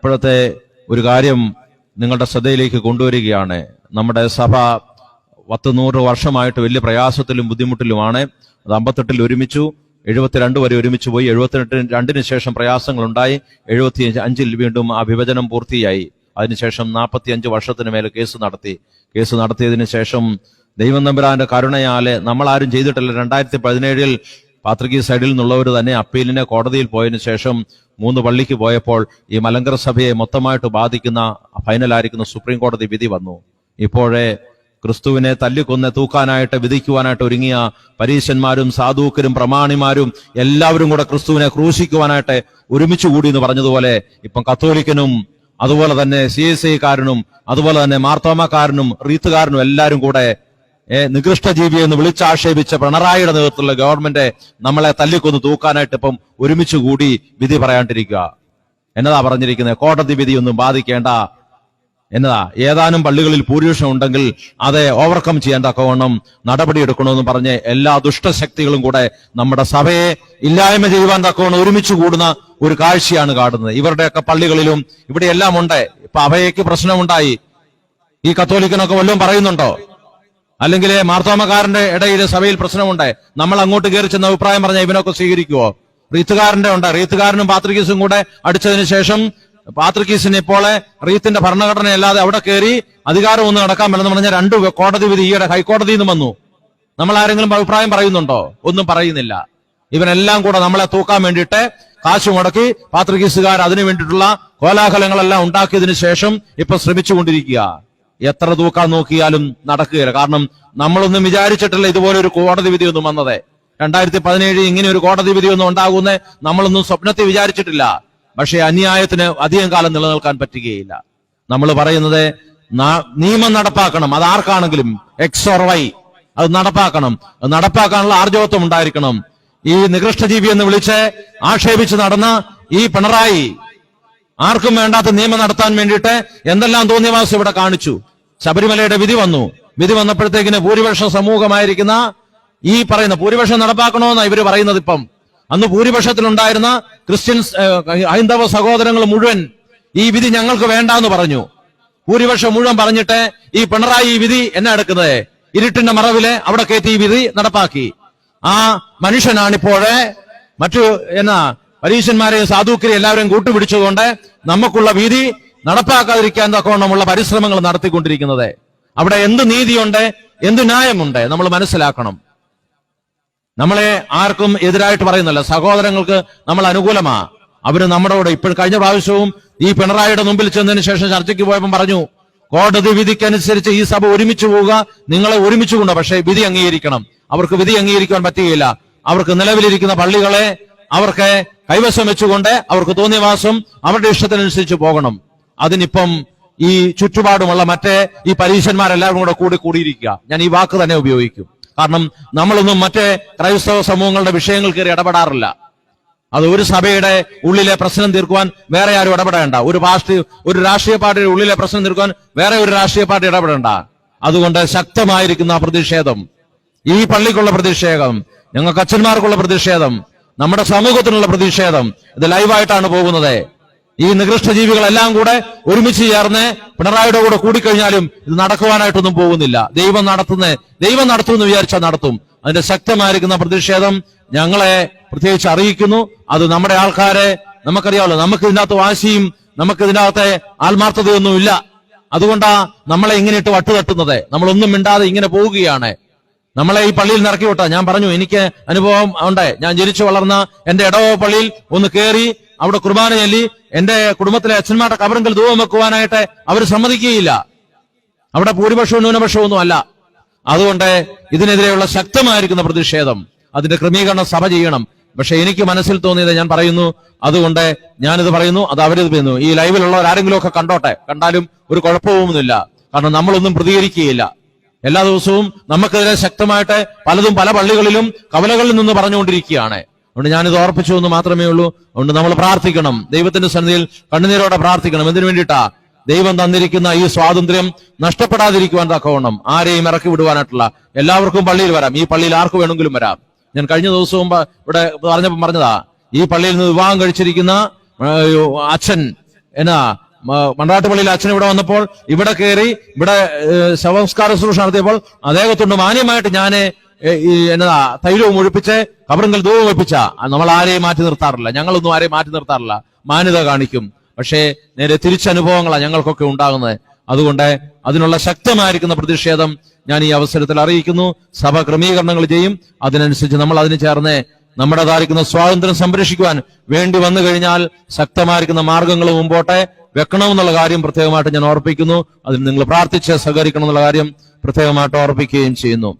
ഇപ്പോഴത്തെ ഒരു കാര്യം നിങ്ങളുടെ ശ്രദ്ധയിലേക്ക് കൊണ്ടുവരികയാണ്. നമ്മുടെ സഭ പത്ത് നൂറ് വർഷമായിട്ട് വലിയ പ്രയാസത്തിലും ബുദ്ധിമുട്ടിലുമാണ്. അത് അമ്പത്തെട്ടിൽ ഒരുമിച്ചു എഴുപത്തിരണ്ട് വരെ ഒരുമിച്ച് പോയി. എഴുപത്തിരണ്ട് രണ്ടിന് ശേഷം പ്രയാസങ്ങൾ ഉണ്ടായി എഴുപത്തി അഞ്ചിൽ വീണ്ടും ആ വിഭജനം പൂർത്തിയായി. അതിനുശേഷം നാൽപ്പത്തി അഞ്ച് വർഷത്തിന് മേലെ കേസ് നടത്തി. കേസ് നടത്തിയതിനു ശേഷം ദൈവം നമ്പുരാന്റെ നമ്മൾ ആരും ചെയ്തിട്ടില്ല. രണ്ടായിരത്തി പതിനേഴിൽ പാത്രികി സൈഡിൽ നിന്നുള്ളവർ തന്നെ അപ്പീലിനെ കോടതിയിൽ പോയതിനു ശേഷം മൂന്ന് പള്ളിക്ക് പോയപ്പോൾ ഈ മലങ്കര സഭയെ മൊത്തമായിട്ട് ബാധിക്കുന്ന ഫൈനലായിരിക്കുന്ന സുപ്രീം കോടതി വിധി വന്നു. ഇപ്പോഴേ ക്രിസ്തുവിനെ തല്ലിക്കൊന്ന് തൂക്കാനായിട്ട് വിധിക്കുവാനായിട്ട് ഒരുങ്ങിയ പരീശന്മാരും സാധൂക്കരും പ്രമാണിമാരും എല്ലാവരും കൂടെ ക്രിസ്തുവിനെ ക്രൂശിക്കുവാനായിട്ട് ഒരുമിച്ച് കൂടി എന്ന് പറഞ്ഞതുപോലെ ഇപ്പം കത്തോലിക്കനും അതുപോലെ തന്നെ സി എസ് ഐക്കാരനും അതുപോലെ തന്നെ മാർത്തോമക്കാരനും റീത്തുകാരനും എല്ലാവരും കൂടെ നികൃഷ്ട ജീവി എന്ന് വിളിച്ചാക്ഷേപിച്ച പിണറായിയുടെ നേതൃത്വത്തിലുള്ള ഗവൺമെന്റ് നമ്മളെ തല്ലിക്കൊന്ന് തൂക്കാനായിട്ട് ഇപ്പം ഒരുമിച്ച് കൂടി വിധി പറയാണ്ടിരിക്കുക. എന്നതാ പറഞ്ഞിരിക്കുന്നത്? കോടതി വിധി ഒന്നും ബാധിക്കേണ്ട. എന്നതാ? ഏതാനും പള്ളികളിൽ ഭൂരിപക്ഷം ഉണ്ടെങ്കിൽ അതെ ഓവർകം ചെയ്യാൻ തക്കവണ്ണം നടപടിയെടുക്കണമെന്ന് പറഞ്ഞ് എല്ലാ ദുഷ്ടശക്തികളും കൂടെ നമ്മുടെ സഭയെ ഇല്ലായ്മ ചെയ്യുവാൻ തക്കവണ്ണം ഒരുമിച്ച് കൂടുന്ന ഒരു കാഴ്ചയാണ് കാണുന്നത്. ഇവരുടെയൊക്കെ പള്ളികളിലും ഇവിടെ എല്ലാം ഉണ്ട്. ഇപ്പൊ അവയ്ക്ക് പ്രശ്നമുണ്ടായി. ഈ കത്തോലിക്കനൊക്കെ വല്ലതും പറയുന്നുണ്ടോ? അല്ലെങ്കിൽ മാർത്തോമക്കാരന്റെ ഇടയിൽ സഭയിൽ പ്രശ്നമുണ്ട് നമ്മൾ അങ്ങോട്ട് കയറി ചെന്ന അഭിപ്രായം പറഞ്ഞ ഇവനൊക്കെ സ്വീകരിക്കുവോ? റീത്തുകാരന്റെ ഉണ്ട്. റീത്തുകാരനും പാത്രികീസും കൂടെ അടിച്ചതിന് ശേഷം പാത്രികീസിന് ഇപ്പോൾ റീത്തിന്റെ ഭരണഘടനയല്ലാതെ അവിടെ കയറി അധികാരം ഒന്നും നടക്കാൻ പറഞ്ഞ രണ്ട് കോടതി വിധി ഈയിടെ ഹൈക്കോടതിയിൽ നിന്ന് വന്നു. നമ്മൾ ആരെങ്കിലും അഭിപ്രായം പറയുന്നുണ്ടോ? ഒന്നും പറയുന്നില്ല. ഇവനെല്ലാം കൂടെ നമ്മളെ തൂക്കാൻ വേണ്ടിയിട്ട് കാശ് മുടക്കി പാത്രികീസുകാർ അതിനു വേണ്ടിയിട്ടുള്ള കോലാഹലങ്ങളെല്ലാം ഉണ്ടാക്കിയതിനു ശേഷം ഇപ്പൊ ശ്രമിച്ചുകൊണ്ടിരിക്കുക. എത്ര തൂക്കാൻ നോക്കിയാലും നടക്കുകയില്ല. കാരണം നമ്മളൊന്നും വിചാരിച്ചിട്ടില്ല ഇതുപോലെ ഒരു കോടതി വിധിയൊന്നും വന്നത്. രണ്ടായിരത്തി പതിനേഴ് ഇങ്ങനെ ഒരു കോടതി വിധിയൊന്നും ഉണ്ടാകുന്നേ നമ്മളൊന്നും സ്വപ്നത്തിൽ വിചാരിച്ചിട്ടില്ല. പക്ഷേ അന്യായത്തിന് അധികം കാലം നിലനിൽക്കാൻ പറ്റുകയില്ല. നമ്മൾ പറയുന്നത് നിയമം നടപ്പാക്കണം. അത് ആർക്കാണെങ്കിലും എക്സ് ഓർ വൈ അത് നടപ്പാക്കണം. അത് നടപ്പാക്കാനുള്ള ആർജവത്വം ഉണ്ടായിരിക്കണം. ഈ നികൃഷ്ടജീവി എന്ന് വിളിച്ച് ആക്ഷേപിച്ച് നടന്ന ഈ പിണറായി ആർക്കും വേണ്ടാത്ത നിയമം നടത്താൻ വേണ്ടിയിട്ട് എന്തെല്ലാം തോന്നിയവാസം ഇവിടെ കാണിച്ചു? ശബരിമലയുടെ വിധി വന്നു. വിധി വന്നപ്പോഴത്തേക്കിന് ഭൂരിപക്ഷ സമൂഹമായിരിക്കുന്ന ഈ പറയുന്ന ഭൂരിപക്ഷം നടപ്പാക്കണമെന്നാണ് ഇവർ പറയുന്നത് ഇപ്പം. അന്ന് ഭൂരിപക്ഷത്തിലുണ്ടായിരുന്ന ക്രിസ്ത്യൻസ് ഹൈന്ദവ സഹോദരങ്ങൾ മുഴുവൻ ഈ വിധി ഞങ്ങൾക്ക് വേണ്ട എന്ന് പറഞ്ഞു. ഭൂരിപക്ഷം മുഴുവൻ പറഞ്ഞിട്ട് ഈ പിണറായി വിധി എന്നാ എടുക്കുന്നത്? ഇരുട്ടിന്റെ മറവിൽ അവിടെ കയറ്റി ഈ വിധി നടപ്പാക്കി. ആ മനുഷ്യനാണിപ്പോഴേ മറ്റു എന്നാ പരീശന്മാരെയും സാധുക്കരെയും എല്ലാവരെയും കൂട്ടുപിടിച്ചുകൊണ്ട് നമുക്കുള്ള വിധി നടപ്പാക്കാതിരിക്കാൻ തക്കവണ്ണമുള്ള പരിശ്രമങ്ങൾ നടത്തിക്കൊണ്ടിരിക്കുന്നത്? അവിടെ എന്ത് നീതിയുണ്ട്? എന്ത് ന്യായമുണ്ട്? നമ്മൾ മനസ്സിലാക്കണം. നമ്മളെ ആർക്കും എതിരായിട്ട് പറയുന്നില്ല സഹോദരങ്ങൾക്ക് നമ്മൾ അനുകൂലമാ. അവർ നമ്മുടെ കൂടെ ഇപ്പോൾ കഴിഞ്ഞ പ്രാവശ്യവും ഈ പിണറായിയുടെ മുമ്പിൽ ചെന്നതിന് ശേഷം ചർച്ചയ്ക്ക് പോയപ്പോൾ പറഞ്ഞു കോടതി വിധിക്കനുസരിച്ച് ഈ സഭ ഒരുമിച്ച് പോവുക നിങ്ങളെ ഒരുമിച്ച് കൊണ്ട് പക്ഷേ വിധി അംഗീകരിക്കണം. അവർക്ക് വിധി അംഗീകരിക്കാൻ പറ്റുകയില്ല. അവർക്ക് നിലവിലിരിക്കുന്ന പള്ളികളെ അവർക്ക് കൈവശം വെച്ചുകൊണ്ട് അവർക്ക് തോന്നിയ വാസം അവരുടെ ഇഷ്ടത്തിനനുസരിച്ച് പോകണം. അതിനിപ്പം ഈ ചുറ്റുപാടുമുള്ള മറ്റേ ഈ പരീക്ഷന്മാരെല്ലാവരും കൂടെ കൂടി കൂടിയിരിക്കുക. ഞാൻ ഈ വാക്ക് തന്നെ ഉപയോഗിക്കും. കാരണം നമ്മളൊന്നും മറ്റേ ക്രൈസ്തവ സമൂഹങ്ങളുടെ വിഷയങ്ങൾ കയറി ഇടപെടാറില്ല. അത് ഒരു സഭയുടെ ഉള്ളിലെ പ്രശ്നം തീർക്കുവാൻ വേറെ ആരും ഇടപെടേണ്ട. ഒരു പാർട്ടി ഒരു രാഷ്ട്രീയ പാർട്ടിയുടെ ഉള്ളിലെ പ്രശ്നം തീർക്കുവാൻ വേറെ ഒരു രാഷ്ട്രീയ പാർട്ടി ഇടപെടേണ്ട. അതുകൊണ്ട് ശക്തമായിരിക്കുന്ന പ്രതിഷേധം ഈ പള്ളിക്കുള്ള പ്രതിഷേധം ഞങ്ങൾക്ക് അച്ഛന്മാർക്കുള്ള പ്രതിഷേധം നമ്മുടെ സമൂഹത്തിനുള്ള പ്രതിഷേധം ഇത് ലൈവായിട്ടാണ് പോകുന്നത്. ഈ നികൃഷ്ട ജീവികളെല്ലാം കൂടെ ഒരുമിച്ച് ചേർന്ന് പിണറായിയുടെ കൂടെ കൂടിക്കഴിഞ്ഞാലും ഇത് നടക്കുവാനായിട്ടൊന്നും പോകുന്നില്ല. ദൈവം നടത്തുന്ന ദൈവം നടത്തുമെന്ന് വിചാരിച്ചാൽ നടത്തും. അതിന്റെ ശക്തമായിരിക്കുന്ന പ്രതിഷേധം ഞങ്ങളെ പ്രത്യേകിച്ച് അറിയിക്കുന്നു. അത് നമ്മുടെ ആൾക്കാരെ നമുക്കറിയാമല്ലോ. നമുക്ക് ഇതിനകത്ത് വാശിയും നമുക്ക് ഇതിനകത്തെ ആത്മാർത്ഥതയൊന്നും ഇല്ല അതുകൊണ്ടാ നമ്മളെ ഇങ്ങനെ ഇട്ട് വട്ടുതട്ടുന്നത്. നമ്മളൊന്നും മിണ്ടാതെ ഇങ്ങനെ പോവുകയാണ്. നമ്മളെ ഈ പള്ളിയിൽ നിറക്കി വിട്ട ഞാൻ പറഞ്ഞു എനിക്ക് അനുഭവം ഉണ്ട്. ഞാൻ ജനിച്ചു വളർന്ന എന്റെ ഇടവ പള്ളിയിൽ ഒന്ന് കയറി അവിടെ കുർബാന ചൊല്ലി എന്റെ കുടുംബത്തിലെ അച്ഛന്മാരുടെ കബറിങ്കൽ ധൂപം വെക്കുവാനായിട്ട് അവർ സമ്മതിക്കുകയില്ല. അവിടെ ഭൂരിപക്ഷവും ന്യൂനപക്ഷവും ഒന്നും അല്ല അതുകൊണ്ട് ഇതിനെതിരെയുള്ള ശക്തമായിരിക്കുന്ന പ്രതിഷേധം അതിന്റെ ക്രമീകരണം സഭ ചെയ്യണം. പക്ഷെ എനിക്ക് മനസ്സിൽ തോന്നിയത് ഞാൻ പറയുന്നു. അതുകൊണ്ട് ഞാനിത് പറയുന്നു അത് അവരിത് പറയുന്നു. ഈ ലൈവിലുള്ളവർ ആരെങ്കിലും ഒക്കെ കണ്ടോട്ടെ? കണ്ടാലും ഒരു കുഴപ്പവുമൊന്നുമില്ല. കാരണം നമ്മളൊന്നും പ്രതികരിക്കുകയില്ല. എല്ലാ ദിവസവും നമുക്കെതിരെ ശക്തമായിട്ട് പലതും പല പള്ളികളിലും കവലകളിൽ നിന്ന് പറഞ്ഞുകൊണ്ടിരിക്കുകയാണ്. അതുകൊണ്ട് ഞാനിത് ഓർപ്പിച്ചു എന്ന് മാത്രമേ ഉള്ളൂ. അതുകൊണ്ട് നമ്മൾ പ്രാർത്ഥിക്കണം. ദൈവത്തിന്റെ സന്നിധിയിൽ കണ്ണുനീരോടെ പ്രാർത്ഥിക്കണം. എന്തിനു വേണ്ടിയിട്ടാ? ദൈവം തന്നിരിക്കുന്ന ഈ സ്വാതന്ത്ര്യം നഷ്ടപ്പെടാതിരിക്കുവാൻ തക്കവണ്ണം ആരെയും ഇറക്കി വിടുവാനായിട്ടുള്ള എല്ലാവർക്കും പള്ളിയിൽ വരാം. ഈ പള്ളിയിൽ ആർക്ക് വേണമെങ്കിലും വരാം. ഞാൻ കഴിഞ്ഞ ദിവസവും ഇവിടെ പറഞ്ഞപ്പോൾ പറഞ്ഞതാ ഈ പള്ളിയിൽ നിന്ന് വിവാഹം കഴിച്ചിരിക്കുന്ന അച്ഛൻ എന്നാ മ- മണ്ടാട്ടുപള്ളിയിൽ അച്ഛൻ ഇവിടെ വന്നപ്പോൾ ഇവിടെ കയറി ഇവിടെ ശവംസ്കാര ശുശ്രൂഷ നടത്തിയപ്പോൾ അദ്ദേഹത്തോണ്ട് മാന്യമായിട്ട് ഞാൻ എന്നതാ തൈലവും ഒഴിപ്പിച്ച് കബറിങ്കൽ ധൂപം ഒഴിപ്പിച്ച നമ്മൾ ആരെയും മാറ്റി നിർത്താറില്ല. ഞങ്ങളൊന്നും ആരെയും മാറ്റി നിർത്താറില്ല. മാന്യത കാണിക്കും. പക്ഷേ നേരെ തിരിച്ചനുഭവങ്ങളാണ് ഞങ്ങൾക്കൊക്കെ ഉണ്ടാകുന്നത്. അതുകൊണ്ട് അതിനുള്ള ശക്തമായിരിക്കുന്ന പ്രതിഷേധം ഞാൻ ഈ അവസരത്തിൽ അറിയിക്കുന്നു. സഭ ക്രമീകരണങ്ങൾ ചെയ്യും. അതിനനുസരിച്ച് നമ്മൾ അതിന് ചേർന്ന് നമ്മുടേതായിരിക്കുന്ന സ്വാതന്ത്ര്യം സംരക്ഷിക്കുവാൻ വേണ്ടി വന്നു കഴിഞ്ഞാൽ ശക്തമായിരിക്കുന്ന മാർഗങ്ങൾ മുമ്പോട്ടെ വെക്കണമെന്നുള്ള കാര്യം പ്രത്യേകമായിട്ട് ഞാൻ ഓർപ്പിക്കുന്നു. അതിന് നിങ്ങൾ പ്രാർത്ഥിച്ച് സഹകരിക്കണം എന്നുള്ള കാര്യം പ്രത്യേകമായിട്ട് ഓർപ്പിക്കുകയും ചെയ്യുന്നു.